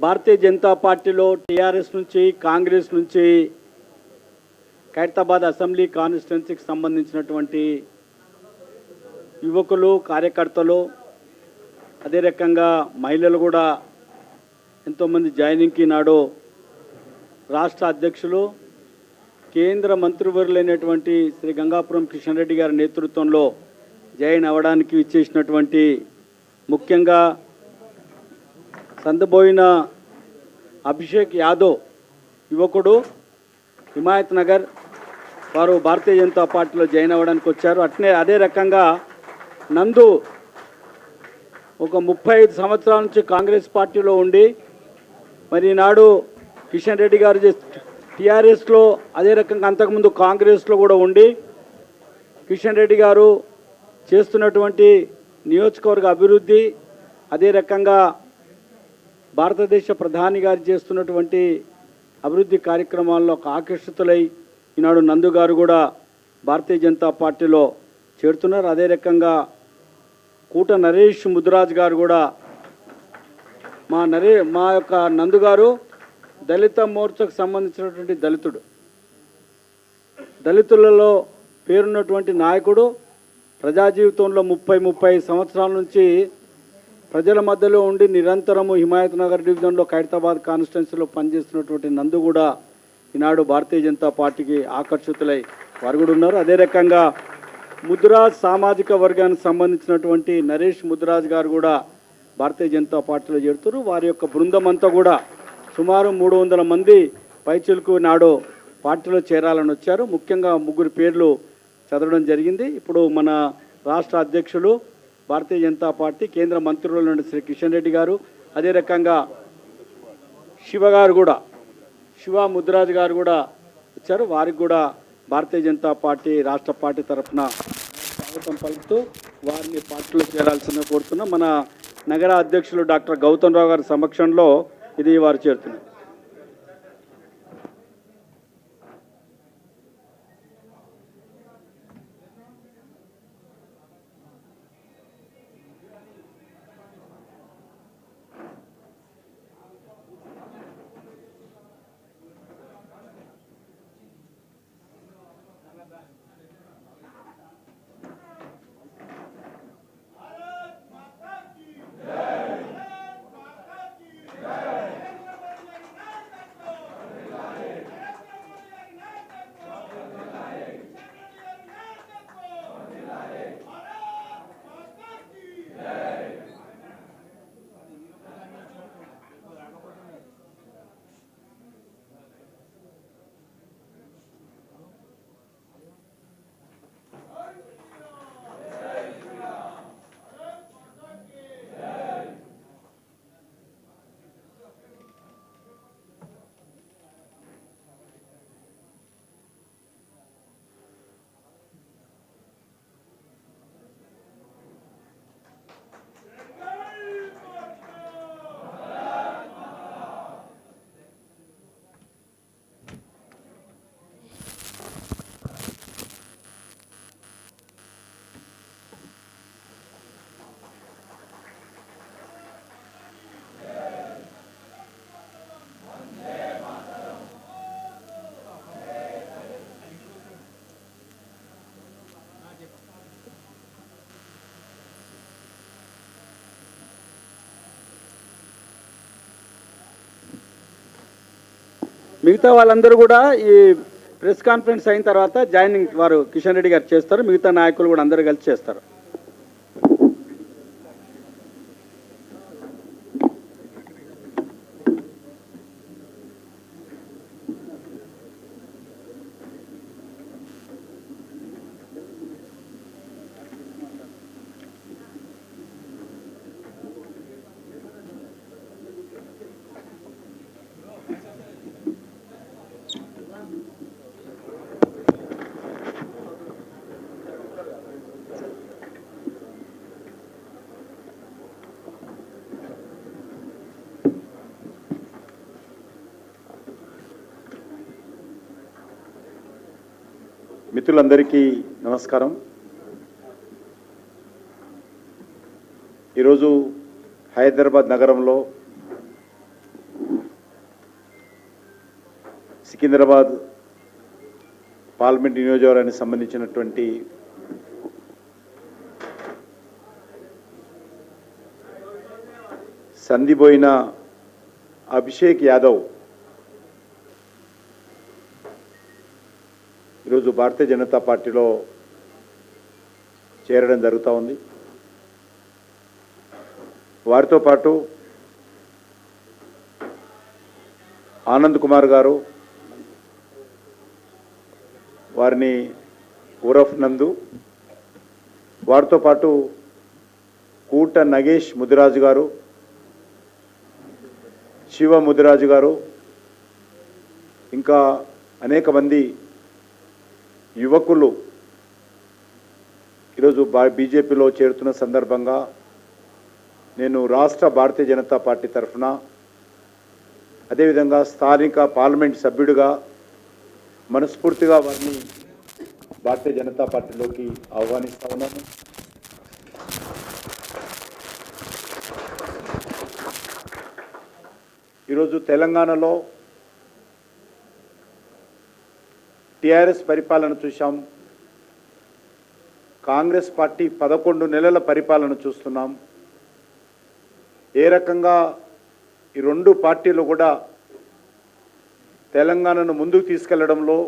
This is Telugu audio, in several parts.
భారతీయ జనతా పార్టీలో టీఆర్ఎస్ నుంచి కాంగ్రెస్ నుంచి ఖైరతాబాద్ అసెంబ్లీ కాన్స్టిట్యున్సీకి సంబంధించినటువంటి యువకులు కార్యకర్తలు అదే రకంగా మహిళలు కూడా ఎంతోమంది జాయినింగ్కి నాడు రాష్ట్ర అధ్యక్షులు కేంద్ర మంత్రివర్యులైనటువంటి శ్రీ గంగాపురం కిషన్ రెడ్డి గారి నేతృత్వంలో జాయిన్ అవ్వడానికి ఇచ్చేసినటువంటి ముఖ్యంగా సందబోయిన అభిషేక్ యాదవ్ యువకుడు హిమాయత్ నగర్ వారు భారతీయ జనతా పార్టీలో జాయిన్ అవ్వడానికి వచ్చారు. అట్నే అదే రకంగా నందు ఒక ముప్పై ఐదు సంవత్సరాల నుంచి కాంగ్రెస్ పార్టీలో ఉండి మరి ఈనాడు కిషన్ రెడ్డి గారు టీఆర్ఎస్లో అదే రకంగా అంతకుముందు కాంగ్రెస్లో కూడా ఉండి కిషన్ రెడ్డి గారు చేస్తున్నటువంటి నియోజకవర్గ అభివృద్ధి అదే రకంగా భారతదేశ ప్రధాని గారు చేస్తున్నటువంటి అభివృద్ధి కార్యక్రమాల్లో ఒక ఆకర్షితులై ఈనాడు నందు గారు కూడా భారతీయ జనతా పార్టీలో చేరుతున్నారు. అదే రకంగా కూట నరేష్ ముద్రాజ్ గారు కూడా మా నరే మా యొక్క నందు గారు దళిత మోర్చకు సంబంధించినటువంటి దళితుడు. దళితులలో పేరున్నటువంటి నాయకుడు ప్రజా జీవితంలో ముప్పై ముప్పై సంవత్సరాల నుంచి ప్రజల మధ్యలో ఉండి నిరంతరము హిమాయత్ నగర్ డివిజన్లో ఖైరతాబాద్ కాన్స్టిట్యున్సీలో పనిచేస్తున్నటువంటి నందు కూడా ఈనాడు భారతీయ జనతా పార్టీకి ఆకర్షితులై వారు కూడా ఉన్నారు. అదే రకంగా ముద్రాజ్ సామాజిక వర్గానికి సంబంధించినటువంటి నరేష్ ముద్రాజ్ గారు కూడా భారతీయ జనతా పార్టీలో చేరుతారు వారి యొక్క బృందం అంతా కూడా సుమారు మూడు వందల మంది పైచులకు నాడు పార్టీలో చేరాలని వచ్చారు. ముఖ్యంగా ముగ్గురు పేర్లు చదవడం జరిగింది. ఇప్పుడు మన రాష్ట్ర అధ్యక్షులు భారతీయ జనతా పార్టీ కేంద్ర మంత్రుల నుండి శ్రీ కిషన్ రెడ్డి గారు అదే రకంగా శివ గారు కూడా శివ ముద్రాజ్ గారు కూడా వచ్చారు. వారికి కూడా భారతీయ జనతా పార్టీ రాష్ట్ర పార్టీ తరఫున స్వాగతం పలుకుతూ వారిని పార్టీలో చేరాల్సిందిగా కోరుతున్నాం. మన నగర అధ్యక్షులు డాక్టర్ గౌతమ్ రావు గారి సమక్షంలో ఇది వారు చేరుతున్నారు. మిగతా వాళ్ళందరూ కూడా ఈ ప్రెస్ కాన్ఫరెన్స్ అయిన తర్వాత జాయినింగ్ వారు కిషన్ రెడ్డి గారు చేస్తారు. మిగతా నాయకులు కూడా అందరూ కలిసి చేస్తారు. మిత్రులందరికీ నమస్కారం. ఈరోజు హైదరాబాద్ నగరంలో సికింద్రాబాద్ పార్లమెంట్ నియోజకవర్గానికి సంబంధించినటువంటి సంధిపోయిన అభిషేక్ యాదవ్ భారతీయ జనతా పార్టీలో చేరడం జరుగుతూ ఉంది. వారితో పాటు ఆనంద్ కుమార్ గారు వారిని ఉరఫ్ నందు వారితో పాటు కూట నగేష్ ముదిరాజు గారు శివ ముదిరాజు గారు ఇంకా అనేక మంది యువకులు ఈరోజు బా బీజేపీలో చేరుతున్న సందర్భంగా నేను రాష్ట్ర భారతీయ జనతా పార్టీ తరఫున అదేవిధంగా స్థానిక పార్లమెంట్ సభ్యుడిగా మనస్ఫూర్తిగా వారిని భారతీయ జనతా పార్టీలోకి ఆహ్వానిస్తా ఉన్నాను. ఈరోజు తెలంగాణలో టిఆర్ఎస్ పరిపాలన చూశాం. కాంగ్రెస్ పార్టీ పదకొండు నెలల పరిపాలన చూస్తున్నాం. ఏ రకంగా ఈ రెండు పార్టీలు కూడా తెలంగాణను ముందుకు తీసుకెళ్ళడంలో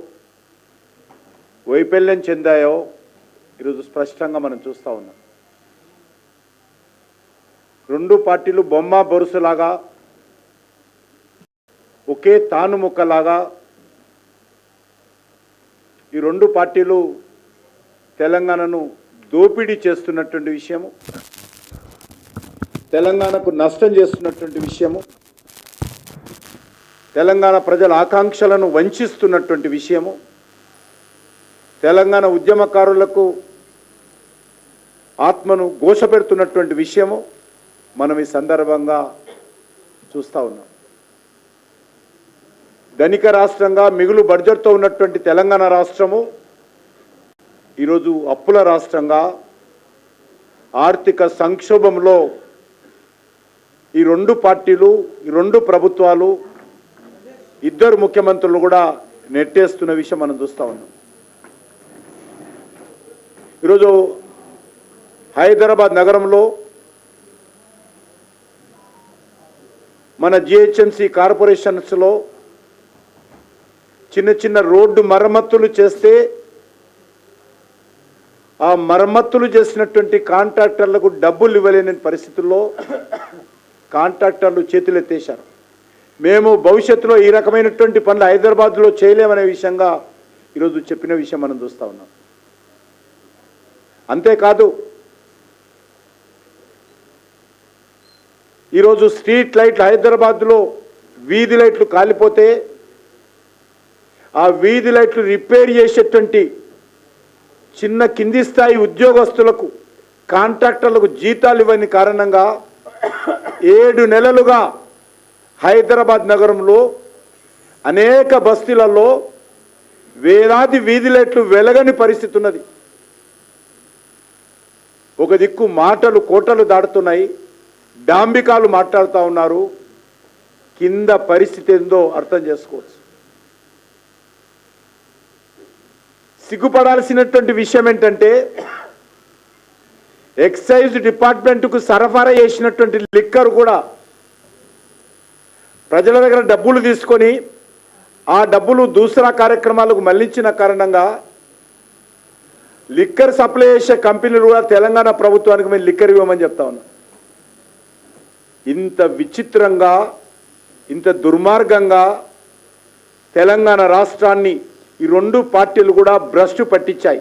వైఫల్యం చెందాయో ఈరోజు స్పష్టంగా మనం చూస్తూ ఉన్నాం. రెండు పార్టీలు బొమ్మ బొరుసులాగా ఒకే తాను ముక్కలాగా ఈ రెండు పార్టీలు తెలంగాణను దోపిడీ చేస్తున్నటువంటి విషయము తెలంగాణకు నష్టం చేస్తున్నటువంటి విషయము తెలంగాణ ప్రజల ఆకాంక్షలను వంచిస్తున్నటువంటి విషయము తెలంగాణ ఉద్యమకారులకు ఆత్మను ఘోషపెడుతున్నటువంటి విషయము మనం ఈ సందర్భంగా చూస్తూ ఉన్నాం. ధనిక రాష్ట్రంగా మిగులు బడ్జెట్తో ఉన్నటువంటి తెలంగాణ రాష్ట్రము ఈరోజు అప్పుల రాష్ట్రంగా ఆర్థిక సంక్షోభంలో ఈ రెండు పార్టీలు ఈ రెండు ప్రభుత్వాలు ఇద్దరు ముఖ్యమంత్రులు కూడా నెట్టేస్తున్న విషయం మనం చూస్తూ ఉన్నాం. ఈరోజు హైదరాబాద్ నగరంలో మన జిహెచ్ఎంసి కార్పొరేషన్స్లో చిన్న చిన్న రోడ్డు మరమ్మతులు చేస్తే ఆ మరమ్మతులు చేసినటువంటి కాంట్రాక్టర్లకు డబ్బులు ఇవ్వలేని పరిస్థితుల్లో కాంట్రాక్టర్లు చేతులెత్తేశారు మేము భవిష్యత్తులో ఈ రకమైనటువంటి పనులు హైదరాబాద్లో చేయలేమనే విషయంగా ఈరోజు చెప్పిన విషయం మనం చూస్తూ ఉన్నాం. అంతేకాదు ఈరోజు స్ట్రీట్ లైట్లు హైదరాబాద్లో వీధి లైట్లు కాలిపోతే ఆ వీధి లైట్లు రిపేర్ చేసేటువంటి చిన్న కింది స్థాయి ఉద్యోగస్తులకు కాంట్రాక్టర్లకు జీతాలు ఇవ్వని కారణంగా ఏడు నెలలుగా హైదరాబాద్ నగరంలో అనేక బస్తీలలో వేలాది వీధి లైట్లు వెలగని పరిస్థితి ఉన్నది. ఒక దిక్కు మాటలు కోటలు దాడుతున్నాయి డాంబికాలు మాట్లాడుతూ ఉన్నారు. కింద పరిస్థితి ఏందో అర్థం చేసుకోవచ్చు. సిగ్గుపడాల్సినటువంటి విషయం ఏంటంటే ఎక్సైజ్ డిపార్ట్మెంట్కు సరఫరా చేసినటువంటి లిక్కర్ కూడా ప్రజల దగ్గర డబ్బులు తీసుకొని ఆ డబ్బులు దూసరా కార్యక్రమాలకు మళ్ళించిన కారణంగా లిక్కర్ సప్లై చేసే కంపెనీలు కూడా తెలంగాణ ప్రభుత్వానికి మేము లిక్కర్ ఇవ్వమని చెప్తా ఉన్నాం. ఇంత విచిత్రంగా ఇంత దుర్మార్గంగా తెలంగాణ రాష్ట్రాన్ని ఈ రెండు పార్టీలు కూడా భ్రష్టు పట్టించాయి.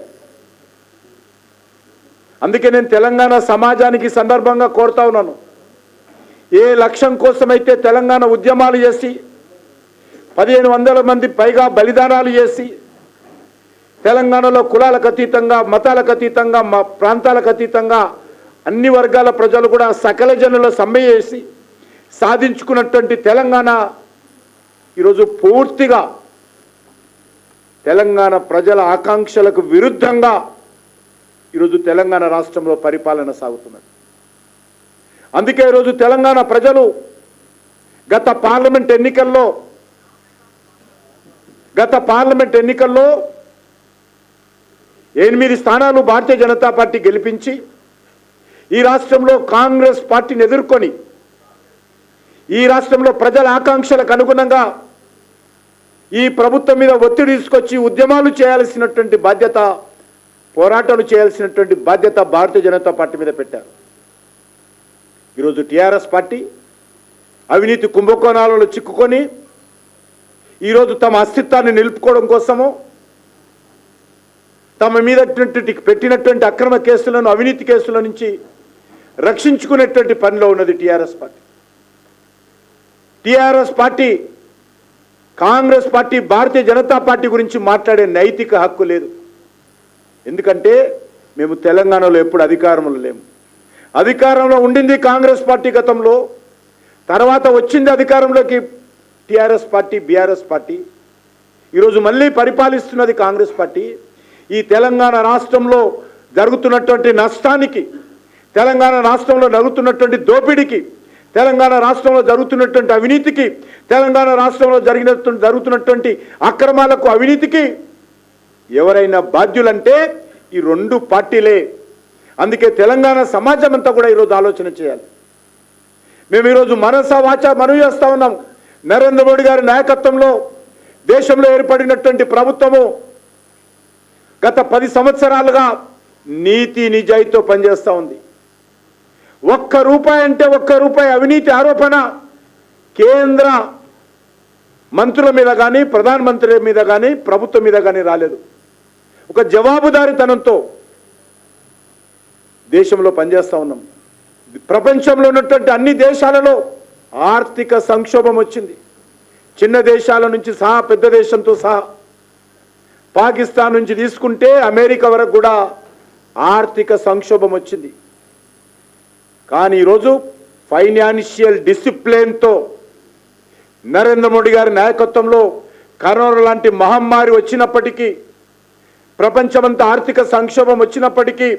అందుకే నేను తెలంగాణ సమాజానికి సందర్భంగా కోరుతా ఉన్నాను. ఏ లక్ష్యం కోసమైతే తెలంగాణ ఉద్యమాలు చేసి పదిహేను వందల మంది పైగా బలిదానాలు చేసి తెలంగాణలో కులాలకు అతీతంగా మతాలకు అతీతంగా మా ప్రాంతాలకు అతీతంగా అన్ని వర్గాల ప్రజలు కూడా సకల జనుల సమ్మె చేసి సాధించుకున్నటువంటి తెలంగాణ ఈరోజు పూర్తిగా తెలంగాణ ప్రజల ఆకాంక్షలకు విరుద్ధంగా ఈరోజు తెలంగాణ రాష్ట్రంలో పరిపాలన సాగుతున్నది. అందుకే ఈరోజు తెలంగాణ ప్రజలు గత పార్లమెంట్ ఎన్నికల్లో గత పార్లమెంట్ ఎన్నికల్లో ఎనిమిది స్థానాలు భారతీయ జనతా పార్టీ గెలిపించి ఈ రాష్ట్రంలో కాంగ్రెస్ పార్టీని ఎదుర్కొని ఈ రాష్ట్రంలో ప్రజల ఆకాంక్షలకు అనుగుణంగా ఈ ప్రభుత్వం మీద ఒత్తిడి తీసుకొచ్చి ఉద్యమాలు చేయాల్సినటువంటి బాధ్యత పోరాటాలు చేయాల్సినటువంటి బాధ్యత భారతీయ జనతా పార్టీ మీద పెట్టారు. ఈరోజు టీఆర్ఎస్ పార్టీ అవినీతి కుంభకోణాలలో చిక్కుకొని ఈరోజు తమ అస్తిత్వాన్ని నిలుపుకోవడం కోసము తమ మీద పెట్టినటువంటి అక్రమ కేసులను అవినీతి కేసుల నుంచి రక్షించుకునేటువంటి పనిలో ఉన్నది TRS party. TRS party Congress party Bharatiya Janata party గురించి మాట్లాడే నైతిక హక్కు లేదు. ఎందుకంటే మేము తెలంగాణలో ఎప్పుడు అధికారంలో లేము. అధికారంలో ఉండింది కాంగ్రెస్ పార్టీ గతంలో. తర్వాత వచ్చింది అధికారంలోకి టీఆర్ఎస్ పార్టీ బీఆర్ఎస్ పార్టీ. ఈరోజు మళ్ళీ పరిపాలిస్తున్నది కాంగ్రెస్ పార్టీ. ఈ తెలంగాణ రాష్ట్రంలో జరుగుతున్నటువంటి నష్టానికి తెలంగాణ రాష్ట్రంలో జరుగుతున్నటువంటి దోపిడీకి తెలంగాణ రాష్ట్రంలో జరుగుతున్నటువంటి అవినీతికి తెలంగాణ రాష్ట్రంలో జరిగిన జరుగుతున్నటువంటి అక్రమాలకు అవినీతికి ఎవరైనా బాధ్యులంటే ఈ రెండు పార్టీలే. అందుకే తెలంగాణ సమాజం అంతా కూడా ఈరోజు ఆలోచన చేయాలి. మేము ఈరోజు మనస వాచ మనవి చేస్తూ ఉన్నాం. నరేంద్ర మోడీ గారి నాయకత్వంలో దేశంలో ఏర్పడినటువంటి ప్రభుత్వము గత పది సంవత్సరాలుగా నీతి నిజాయితీతో పనిచేస్తూ ఉంది. ఒక్క రూపాయి అంటే ఒక్క రూపాయి అవినీతి ఆరోపణ. కేంద్ర మంత్రుల మీద కానీ ప్రధానమంత్రి మీద కానీ ప్రభుత్వం మీద కానీ రాలేదు. ఒక జవాబుదారీతనంతో దేశంలో పనిచేస్తూ ఉన్నాం. ప్రపంచంలో ఉన్నటువంటి అన్ని దేశాలలో ఆర్థిక సంక్షోభం వచ్చింది. చిన్న దేశాల నుంచి సహా పెద్ద దేశంతో సహా. పాకిస్తాన్ నుంచి తీసుకుంటే అమెరికా వరకు కూడా ఆర్థిక సంక్షోభం వచ్చింది. కానీ ఈరోజు ఫైనాన్షియల్ డిసిప్లిన్తో నరేంద్ర మోడీ గారి నాయకత్వంలో కరోనా లాంటి మహమ్మారి వచ్చినప్పటికీ ప్రపంచమంతా ఆర్థిక సంక్షోభం వచ్చినప్పటికీ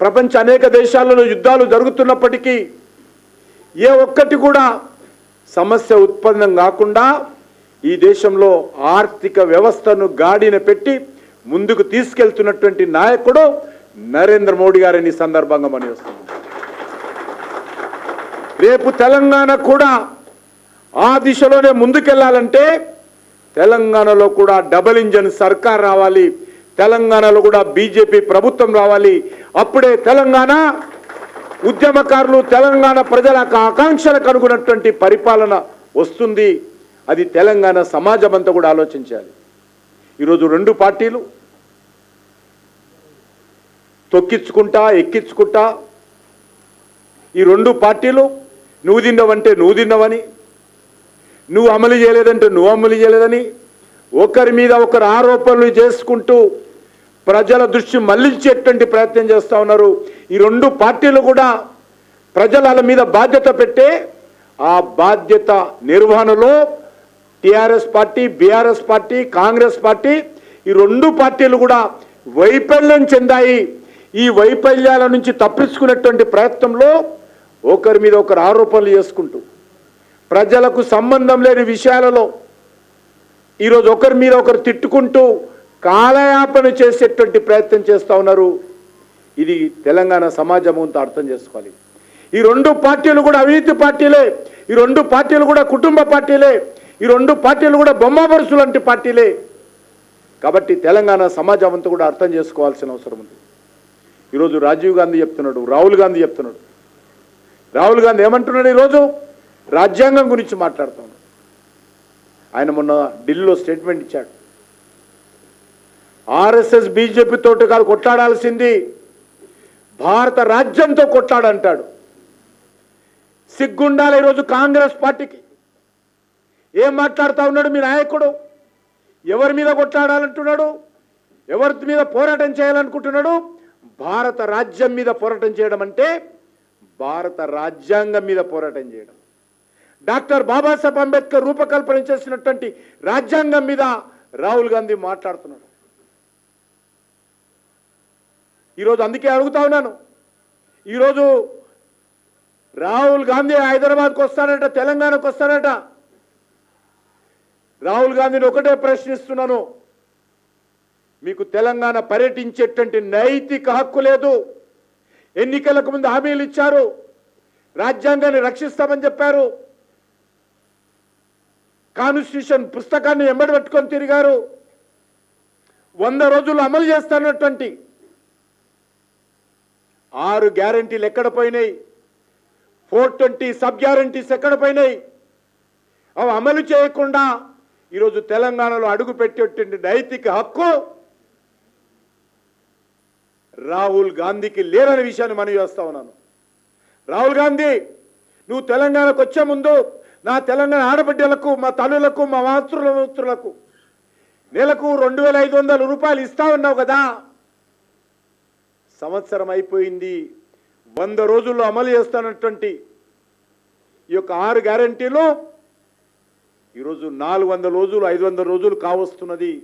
ప్రపంచ అనేక దేశాలలో యుద్ధాలు జరుగుతున్నప్పటికీ ఏ ఒక్కటి కూడా సమస్య ఉత్పన్నం కాకుండా ఈ దేశంలో ఆర్థిక వ్యవస్థను గాడిన పెట్టి ముందుకు తీసుకెళ్తున్నటువంటి నాయకుడు నరేంద్ర మోడీ గారిని సందర్భంగా మనం వస్తుంది రేపు తెలంగాణ కూడా ఆ దిశలోనే ముందుకెళ్ళాలంటే తెలంగాణలో కూడా డబుల్ ఇంజన్ సర్కార్ రావాలి తెలంగాణలో కూడా బీజేపీ ప్రభుత్వం రావాలి. అప్పుడే తెలంగాణ ఉద్యమకారులు తెలంగాణ ప్రజల ఆకాంక్షలకు అనుగుణటువంటి పరిపాలన వస్తుంది. అది తెలంగాణ సమాజం అంతా కూడా ఆలోచించాలి. ఈరోజు రెండు పార్టీలు తొక్కించుకుంటా ఎక్కించుకుంటా ఈ రెండు పార్టీలు నువ్వు తిన్నావంటే నువ్వు తిన్నావని నువ్వు అమలు చేయలేదంటే నువ్వు అమలు చేయలేదని ఒకరి మీద ఒకరు ఆరోపణలు చేసుకుంటూ ప్రజల దృష్టి మళ్ళించేటువంటి ప్రయత్నం చేస్తూ ఉన్నారు. ఈ రెండు పార్టీలు కూడా ప్రజల మీద బాధ్యత పెట్టే ఆ బాధ్యత నిర్వహణలో TRS party BRS party Congress party ఈ రెండు పార్టీలు కూడా వైఫల్యం చెందాయి. ఈ వైఫల్యాల నుంచి తప్పించుకునేటువంటి ప్రయత్నంలో ఒకరి మీద ఒకరు ఆరోపణలు చేసుకుంటూ ప్రజలకు సంబంధం లేని విషయాలలో ఈరోజు ఒకరి మీద ఒకరు తిట్టుకుంటూ కాలయాపన చేసేటువంటి ప్రయత్నం చేస్తూ ఉన్నారు. ఇది తెలంగాణ సమాజం అంతా అర్థం చేసుకోవాలి. ఈ రెండు పార్టీలు కూడా అవినీతి పార్టీలే ఈ రెండు పార్టీలు కూడా కుటుంబ పార్టీలే ఈ రెండు పార్టీలు కూడా బొమ్మబరుసు లాంటి పార్టీలే. కాబట్టి తెలంగాణ సమాజం అంతా కూడా అర్థం చేసుకోవాల్సిన అవసరం ఉంది. ఈరోజు రాజీవ్ గాంధీ చెప్తున్నాడు రాహుల్ గాంధీ చెప్తున్నాడు రాహుల్ గాంధీ ఏమంటున్నాడు ఈరోజు? రాజ్యాంగం గురించి మాట్లాడుతున్నాడు. ఆయన మొన్న ఢిల్లీలో స్టేట్మెంట్ ఇచ్చాడు. ఆర్ఎస్ఎస్ బీజేపీ కాదు కొట్లాడాల్సింది భారత రాజ్యంతో కొట్లాడంటాడు. సిగ్గుండాలి ఈరోజు కాంగ్రెస్ పార్టీకి. ఏం మాట్లాడుతూ ఉన్నాడు మీ నాయకుడు? ఎవరి మీద కొట్లాడాలంటున్నాడు? ఎవరి మీద పోరాటం చేయాలనుకుంటున్నాడు? భారత రాజ్యం మీద పోరాటం చేయడం అంటే భారత రాజ్యాంగం మీద పోరాటం చేయడం. డాక్టర్ బాబాసాహెబ్ అంబేద్కర్ రూపకల్పన చేసినటువంటి రాజ్యాంగం మీద రాహుల్ గాంధీ మాట్లాడుతున్నాడు. ఈరోజు అందుకే అడుగుతా ఉన్నాను. ఈరోజు రాహుల్ గాంధీ హైదరాబాద్కు వస్తాడట తెలంగాణకు వస్తాడట రాహుల్ గాంధీని ఒకటే ప్రశ్నిస్తున్నాను. మీకు తెలంగాణ పర్యటించేటువంటి నైతిక హక్కు లేదు. ఎన్నికలకు ముందు హామీలు ఇచ్చారు. రాజ్యాంగాన్ని రక్షిస్తామని చెప్పారు. కాన్స్టిట్యూషన్ పుస్తకాన్ని ఎంబడి పెట్టుకొని తిరిగారు. వంద రోజులు అమలు చేస్తానటువంటి ఆరు గ్యారంటీలు ఎక్కడ పోయినాయి? ఫోర్ ట్వంటీ సబ్ గ్యారంటీస్ ఎక్కడ పోయినాయి? అవి అమలు చేయకుండా ఈరోజు తెలంగాణలో అడుగు పెట్టేటువంటి నైతిక హక్కు రాహుల్ గాంధీకి లేరనే విషయాన్ని మనవి చేస్తా ఉన్నాను. రాహుల్ గాంధీ నువ్వు తెలంగాణకు వచ్చే ముందు నా తెలంగాణ ఆడబిడ్డలకు మా తల్లులకు మా మాతృలకు నెలకు రెండు వేల ఐదు వందల రూపాయలు ఇస్తా ఉన్నావు కదా. సంవత్సరం అయిపోయింది. వంద రోజుల్లో అమలు చేస్తానటువంటి ఈ యొక్క ఆరు గ్యారంటీలు ఈరోజు నాలుగు వందల రోజులు ఐదు వందల రోజులు కావస్తున్నది.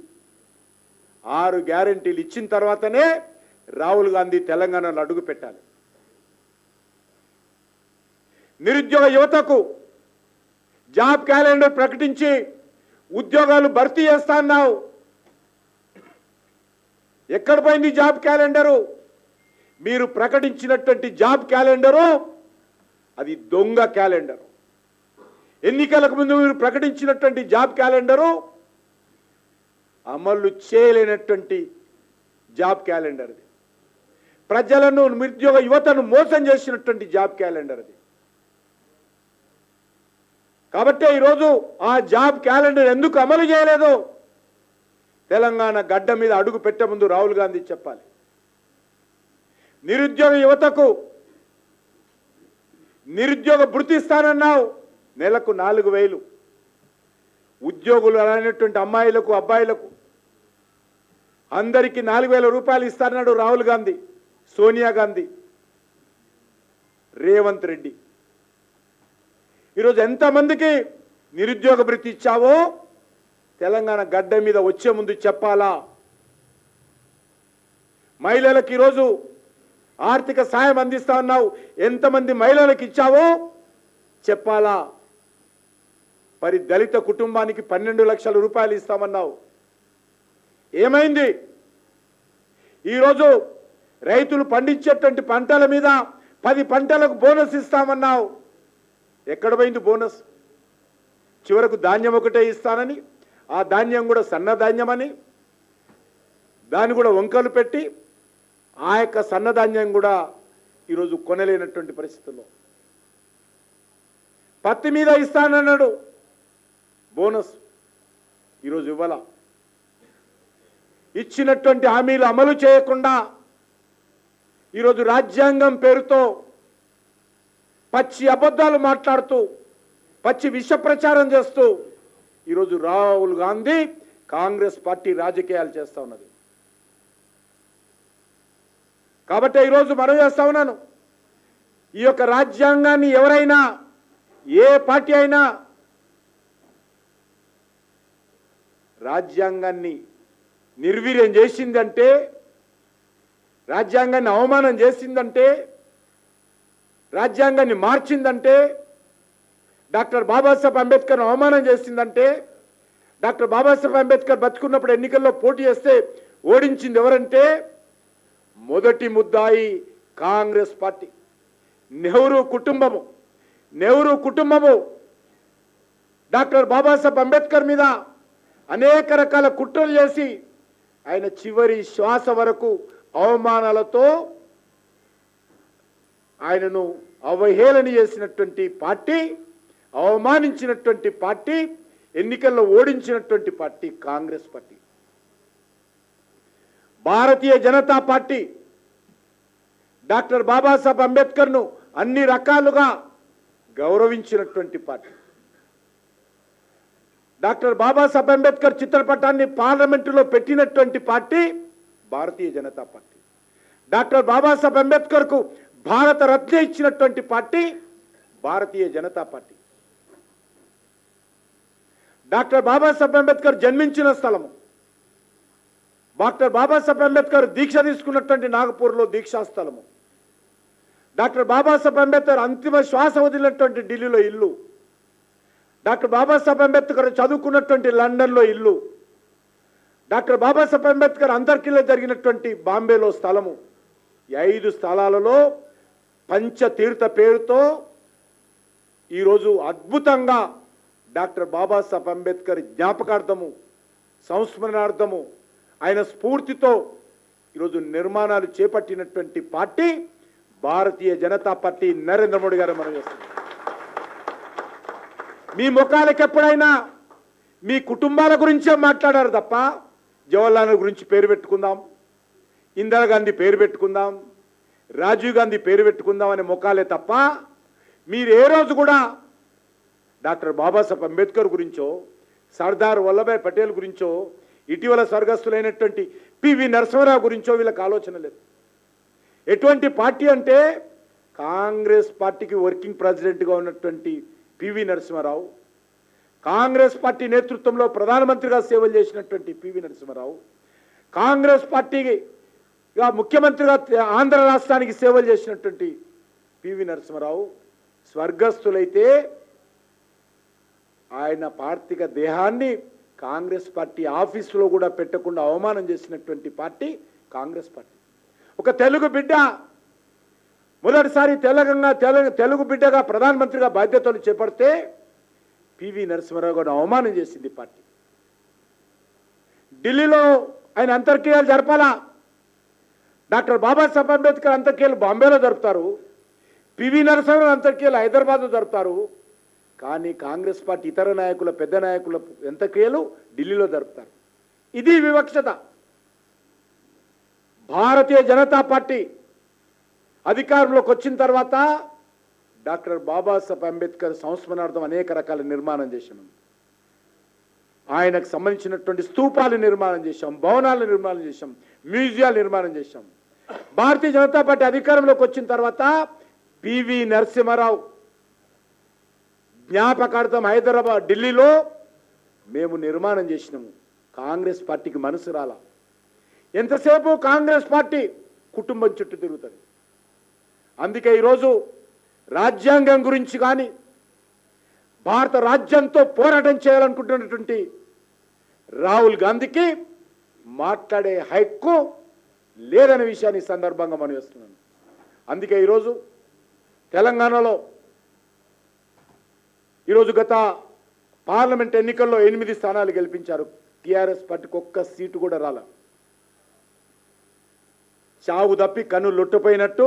ఆరు గ్యారంటీలు ఇచ్చిన తర్వాతనే రాహుల్ గాంధీ తెలంగాణలో అడుగు పెట్టాలి. నిరుద్యోగ యువతకు జాబ్ క్యాలెండర్ ప్రకటించి ఉద్యోగాలు భర్తీ చేస్తాన్నావు ఎక్కడ పోయింది జాబ్ క్యాలెండరు? మీరు ప్రకటించినటువంటి జాబ్ క్యాలెండరు అది దొంగ క్యాలెండరు. ఎన్నికలకు ముందు మీరు ప్రకటించినటువంటి జాబ్ క్యాలెండరు అమలు చేయలేనటువంటి జాబ్ క్యాలెండర్ది. ప్రజలను నిరుద్యోగ యువతను మోసం చేసినటువంటి జాబ్ క్యాలెండర్ అది. కాబట్టి ఈరోజు ఆ జాబ్ క్యాలెండర్ ఎందుకు అమలు చేయలేదు తెలంగాణ గడ్డ మీద అడుగు పెట్టే ముందు రాహుల్ గాంధీ చెప్పాలి. నిరుద్యోగ యువతకు నిరుద్యోగ భృతిస్తానన్నావు నెలకు నాలుగు వేలు. ఉద్యోగులు అనేటువంటి అమ్మాయిలకు అబ్బాయిలకు అందరికీ నాలుగు వేల రూపాయలు ఇస్తానన్నాడు రాహుల్ గాంధీ. సోనియా గాంధీ రేవంత్ రెడ్డి. ఈరోజు ఎంతమందికి నిరుద్యోగ భృతి ఇచ్చావో తెలంగాణ గడ్డ మీద వచ్చే ముందు చెప్పాలా? మహిళలకు ఈరోజు ఆర్థిక సాయం అందిస్తా ఉన్నావు. ఎంతమంది మహిళలకు ఇచ్చావో చెప్పాలా? మరి దళిత కుటుంబానికి పన్నెండు లక్షల రూపాయలు ఇస్తామన్నావు. ఏమైంది? ఈరోజు రైతులు పండించేటువంటి పంటల మీద పది పంటలకు బోనస్ ఇస్తామన్నావు. ఎక్కడ పోయింది బోనస్? చివరకు ధాన్యం ఒకటే ఇస్తానని ఆ ధాన్యం కూడా సన్న ధాన్యమని దాన్ని కూడా వంకలు పెట్టి ఆ యొక్క సన్నధాన్యం కూడా ఈరోజు కొనలేనటువంటి పరిస్థితుల్లో. పత్తి మీద ఇస్తానన్నాడు. బోనస్ ఈరోజు ఇవ్వాల. ఇచ్చినటువంటి హామీలు అమలు చేయకుండా ఈరోజు రాజ్యాంగం పేరుతో పచ్చి అబద్ధాలు మాట్లాడుతూ పచ్చి విష ప్రచారం చేస్తూ ఈరోజు రాహుల్ గాంధీ కాంగ్రెస్ పార్టీ రాజకీయాలు చేస్తూ ఉన్నది. కాబట్టి ఈరోజు మనం చేస్తా ఉన్నాను. ఈ యొక్క రాజ్యాంగాన్ని ఎవరైనా ఏ పార్టీ అయినా రాజ్యాంగాన్ని నిర్వీర్యం చేసిందంటే రాజ్యాంగాన్ని అవమానం చేసిందంటే రాజ్యాంగాన్ని మార్చిందంటే డాక్టర్ బాబాసాహెబ్ అంబేద్కర్ను అవమానం చేసిందంటే డాక్టర్ బాబాసాహెబ్ అంబేద్కర్ బతుకున్నప్పుడు ఎన్నికల్లో పోటీ చేస్తే ఓడించింది ఎవరంటే మొదటి ముద్దాయి కాంగ్రెస్ పార్టీ. నెహ్రూ కుటుంబము. నెహ్రూ కుటుంబము డాక్టర్ బాబాసాహెబ్ అంబేద్కర్ మీద అనేక రకాల కుట్రలు చేసి ఆయన చివరి శ్వాస వరకు అవమానాలతో ఆయనను అవహేళన చేసినటువంటి పార్టీ అవమానించినటువంటి పార్టీ ఎన్నికల్లో ఓడించినటువంటి party Congress party. Bharatiya Janata party doctor Babasaheb అంబేద్కర్ను అన్ని రకాలుగా గౌరవించినటువంటి పార్టీ. డాక్టర్ బాబాసాహెబ్ అంబేద్కర్ చిత్రపటాన్ని పార్లమెంటులో పెట్టినటువంటి party Bharatiya Janata party. Doctor Babasaheb అంబేద్కర్కు Bharat Ratna ఇచ్చినటువంటి party Bharatiya Janata party. Doctor Babasaheb Ambedkar జన్మించిన స్థలము. డాక్టర్ బాబాసాహెబ్ అంబేద్కర్ దీక్ష తీసుకున్నటువంటి నాగపూర్లో దీక్షా స్థలము. డాక్టర్ బాబాసాహెబ్ అంబేద్కర్ అంతిమ శ్వాస వదిలినటువంటి ఢిల్లీలో ఇల్లు. డాక్టర్ బాబాసాహెబ్ అంబేద్కర్ చదువుకున్నటువంటి లండన్లో ఇల్లు. డాక్టర్ బాబాసాహెబ్ అంబేద్కర్ అంతర్కిలో జరిగినటువంటి బాంబేలో స్థలము. ఈ ఐదు స్థలాలలో పంచతీర్థ పేరుతో ఈరోజు అద్భుతంగా డాక్టర్ బాబాసాహెబ్ అంబేద్కర్ జ్ఞాపకార్థము సంస్మరణార్థము ఆయన స్ఫూర్తితో ఈరోజు నిర్మాణాలు చేపట్టినటువంటి పార్టీ భారతీయ జనతా పార్టీ నరేంద్ర మోడీ గారు మనం చేస్తుంది మీ ముఖాలకు ఎప్పుడైనా మీ కుటుంబాల గురించే మాట్లాడారు తప్ప జవహర్లాల్ నెహ్రూ గురించి పేరు పెట్టుకుందాం ఇందిరాగాంధీ పేరు పెట్టుకుందాం రాజీవ్ గాంధీ పేరు పెట్టుకుందాం అనే ముఖాలే తప్ప మీరు ఏ రోజు కూడా డాక్టర్ బాబాసాహెబ్ అంబేద్కర్ గురించో సర్దార్ వల్లభాయ్ పటేల్ గురించో ఇటీవల స్వర్గస్థులైనటువంటి పివి నరసింహరావు గురించో వీళ్ళకి ఆలోచన లేదు. ఎటువంటి పార్టీ అంటే కాంగ్రెస్ పార్టీకి వర్కింగ్ ప్రెసిడెంట్గా ఉన్నటువంటి పివి నరసింహారావు కాంగ్రెస్ పార్టీ నేతృత్వంలో ప్రధానమంత్రిగా సేవలు చేసినటువంటి పివి నరసింహారావు కాంగ్రెస్ పార్టీగా ముఖ్యమంత్రిగా ఆంధ్ర రాష్ట్రానికి సేవలు చేసినటువంటి పివి నరసింహారావు స్వర్గస్థులైతే ఆయన పార్థిక దేహాన్ని కాంగ్రెస్ పార్టీ ఆఫీసులో కూడా పెట్టకుండా అవమానం చేసినటువంటి పార్టీ కాంగ్రెస్ పార్టీ. ఒక తెలుగు బిడ్డ మొదటిసారి తెలంగాణ తెలుగు బిడ్డగా ప్రధానమంత్రిగా బాధ్యతలు చేపడితే పివి నరసింహారావు గారు అవమానం చేసింది పార్టీ. ఢిల్లీలో ఆయన అంతర్క్రియలు జరపాలా? డాక్టర్ బాబాసాహెబ్ అంబేద్కర్ అంతర్క్రియలు బాంబేలో జరుపుతారు. పివి నరసింహారావు అంతర్క్రియలు హైదరాబాద్లో జరుపుతారు. కానీ కాంగ్రెస్ పార్టీ ఇతర నాయకుల పెద్ద నాయకుల అంత్యక్రియలు ఢిల్లీలో జరుపుతారు. ఇది వివక్షత. భారతీయ జనతా పార్టీ అధికారంలోకి వచ్చిన తర్వాత డాక్టర్ బాబాసాహెబ్ అంబేద్కర్ సంస్మరణార్థం అనేక రకాల నిర్మాణం చేశాం. ఆయనకు సంబంధించినటువంటి స్తూపాలు నిర్మాణం చేశాం భవనాలు నిర్మాణం చేశాం మ్యూజియాలు నిర్మాణం చేశాం. భారతీయ జనతా పార్టీ అధికారంలోకి వచ్చిన తర్వాత పివి నరసింహారావు జ్ఞాపకార్థం హైదరాబాద్ ఢిల్లీలో మేము నిర్మాణం చేసినాము. కాంగ్రెస్ పార్టీకి మనసు రాలా. ఎంతసేపు కాంగ్రెస్ పార్టీ కుటుంబం చుట్టూ తిరుగుతుంది? అందుకే ఈరోజు రాజ్యాంగం గురించి కానీ భారత రాజ్యంతో పోరాటం చేయాలనుకుంటున్నటువంటి రాహుల్ గాంధీకి మాట్లాడే హక్కు లేదనే విషయాన్ని సందర్భంగా మనం వేస్తున్నాను అందుకే ఈరోజు తెలంగాణలో ఈరోజు గత పార్లమెంట్ ఎన్నికల్లో ఎనిమిది స్థానాలు గెలిపించారు. టీఆర్ఎస్ పార్టీకి ఒక్క సీటు కూడా రాల. చావు తప్పి కన్ను లొట్టుపోయినట్టు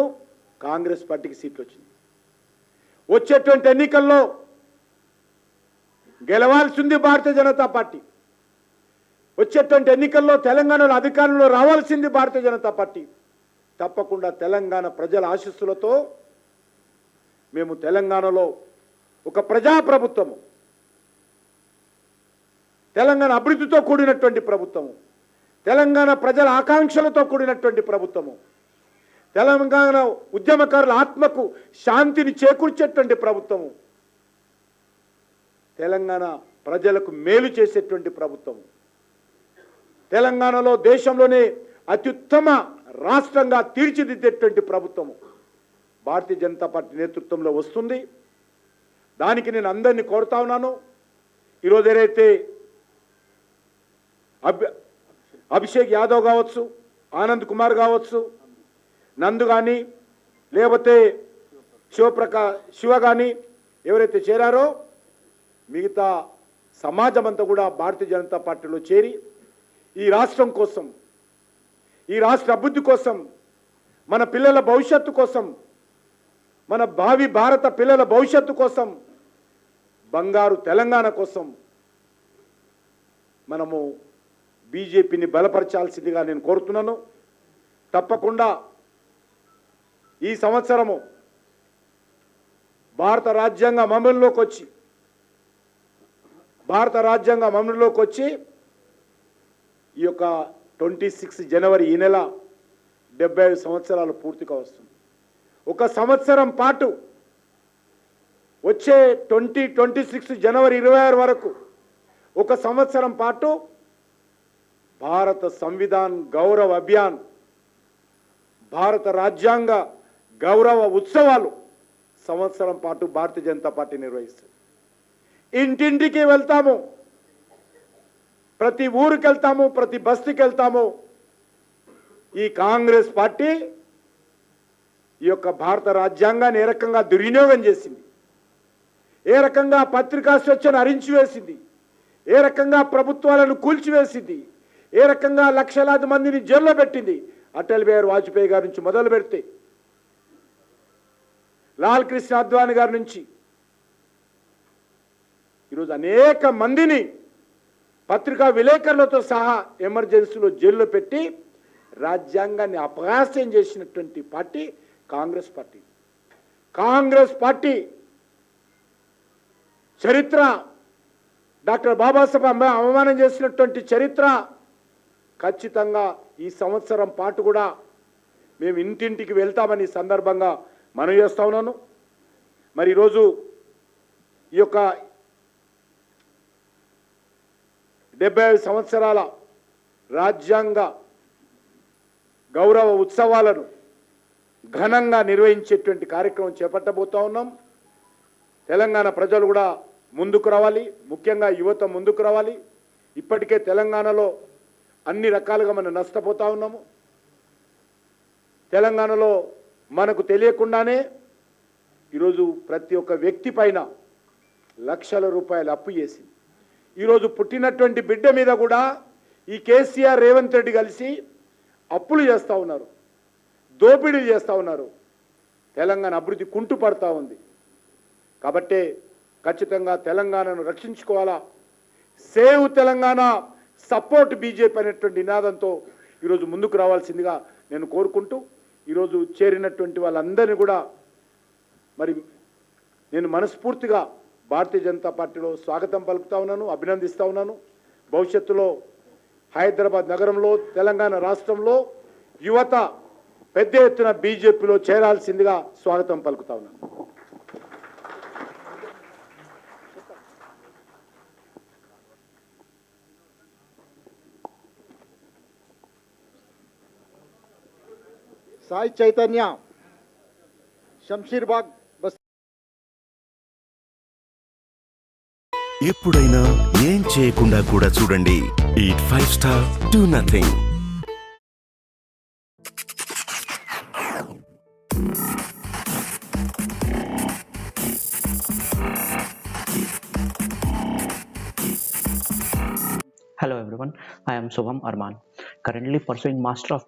కాంగ్రెస్ పార్టీకి సీట్లు వచ్చింది. వచ్చేటువంటి ఎన్నికల్లో గెలవాల్సింది భారతీయ జనతా పార్టీ. వచ్చేటువంటి ఎన్నికల్లో తెలంగాణలో అధికారంలో రావాల్సింది భారతీయ జనతా పార్టీ. తప్పకుండా తెలంగాణ ప్రజల ఆశీస్సులతో మేము తెలంగాణలో ఒక ప్రజాప్రభుత్వము. తెలంగాణ అభివృద్ధితో కూడినటువంటి ప్రభుత్వము. తెలంగాణ ప్రజల ఆకాంక్షలతో కూడినటువంటి ప్రభుత్వము. తెలంగాణ ఉద్యమకారుల ఆత్మకు శాంతిని చేకూర్చేటువంటి ప్రభుత్వము. తెలంగాణ ప్రజలకు మేలు చేసేటువంటి ప్రభుత్వము. తెలంగాణలో దేశంలోనే అత్యుత్తమ రాష్ట్రంగా తీర్చిదిద్దేటువంటి ప్రభుత్వము. భారతీయ జనతా పార్టీ నేతృత్వంలో వస్తుంది. దానికి నేను అందరినీ కోరుతా ఉన్నాను. ఈరోజు ఏదైతే అభి అభిషేక్ యాదవ్ కావచ్చు ఆనంద్ కుమార్ కావచ్చు నందు కానీ లేకపోతే శివప్రకా శివ కానీ ఎవరైతే చేరారో మిగతా సమాజం అంతా కూడా భారతీయ జనతా పార్టీలో చేరి ఈ రాష్ట్రం కోసం ఈ రాష్ట్ర అభివృద్ధి కోసం మన పిల్లల భవిష్యత్తు కోసం మన భావి భారత పిల్లల భవిష్యత్తు కోసం బంగారు తెలంగాణ కోసం మనము బీజేపీని బలపరచాల్సిందిగా నేను కోరుతున్నాను. తప్పకుండా ఈ సంవత్సరము భారత రాజ్యాంగం అమలులోకి వచ్చి భారత రాజ్యాంగం అమలులోకి వచ్చి ఈ యొక్క ట్వంటీ సిక్స్ జనవరి ఈ నెల డెబ్బై ఐదు సంవత్సరాలు పూర్తిగా వస్తుంది. ఒక సంవత్సరం పాటు వచ్చే ట్వంటీ ట్వంటీ సిక్స్ జనవరి ఇరవై ఆరు వరకు ఒక సంవత్సరం పాటు భారత సంవిధాన్ గౌరవ అభియాన్ భారత రాజ్యాంగ గౌరవ ఉత్సవాలు సంవత్సరం పాటు భారతీయ జనతా పార్టీ నిర్వహిస్తుంది. ఇంటింటికి వెళ్తాము. ప్రతి ఊరికి వెళ్తాము ప్రతి బస్తీకి వెళ్తాము. ఈ కాంగ్రెస్ పార్టీ ఈ యొక్క భారత రాజ్యాంగాన్ని ఏ రకంగా దుర్వినియోగం చేసింది? ఏ రకంగా పత్రికా స్వేచ్ఛను అరించివేసింది? ఏ రకంగా ప్రభుత్వాలను కూల్చివేసింది? ఏ రకంగా లక్షలాది మందిని జైల్లో పెట్టింది? అటల్ బిహారీ వాజ్పేయి గారి నుంచి మొదలు పెడితే లాల్ కృష్ణ అద్వాని గారి నుంచి. ఈరోజు అనేక మందిని పత్రికా విలేకరులతో సహా ఎమర్జెన్సీలో జైల్లో పెట్టి రాజ్యాంగాన్ని అపహాస్యం చేసినటువంటి party Congress party. Congress party చరిత్ర డాక్టర్ బాబాసాహెబ్ అవమానం చేసినటువంటి చరిత్ర ఖచ్చితంగా ఈ సంవత్సరం పాటు కూడా మేము ఇంటింటికి వెళ్తామని ఈ సందర్భంగా మనం చేస్తా ఉన్నాను. మరి ఈరోజు ఈ యొక్క డెబ్బై ఐదు సంవత్సరాల రాజ్యాంగ గౌరవ ఉత్సవాలను ఘనంగా నిర్వహించేటువంటి కార్యక్రమం చేపట్టబోతా ఉన్నాం. తెలంగాణ ప్రజలు కూడా ముందుకు రావాలి. ముఖ్యంగా యువత ముందుకు రావాలి. ఇప్పటికే తెలంగాణలో అన్ని రకాలుగా మనం నష్టపోతూ ఉన్నాము. తెలంగాణలో మనకు తెలియకుండానే ఈరోజు ప్రతి ఒక్క వ్యక్తి పైన లక్షల రూపాయలు అప్పు చేసింది. ఈరోజు పుట్టినటువంటి బిడ్డ మీద కూడా ఈ కేసీఆర్ రేవంత్ రెడ్డి కలిసి అప్పులు చేస్తూ ఉన్నారు దోపిడీలు చేస్తూ ఉన్నారు. తెలంగాణ అభివృద్ధి కుంటుపడతా ఉంది. కాబట్టే ఖచ్చితంగా తెలంగాణను రక్షించుకోవాలా? సేవ్ తెలంగాణ సపోర్ట్ బీజేపీ అనేటువంటి నినాదంతో ఈరోజు ముందుకు రావాల్సిందిగా నేను కోరుకుంటూ ఈరోజు చేరినటువంటి వాళ్ళందరినీ కూడా మరి నేను మనస్ఫూర్తిగా భారతీయ జనతా పార్టీలో స్వాగతం పలుకుతా ఉన్నాను అభినందిస్తూ ఉన్నాను. భవిష్యత్తులో హైదరాబాద్ నగరంలో తెలంగాణ రాష్ట్రంలో యువత పెద్ద ఎత్తున బీజేపీలో చేరాల్సిందిగా స్వాగతం పలుకుతా ఉన్నాను. సాయి చైతన్య శంషీర్బాగ్ ఎప్పుడైనా ఏం చేయకుండా కూడా చూడండి. ఈ five star to nothing hello everyone I'm Shubham Armaan currently pursuing master of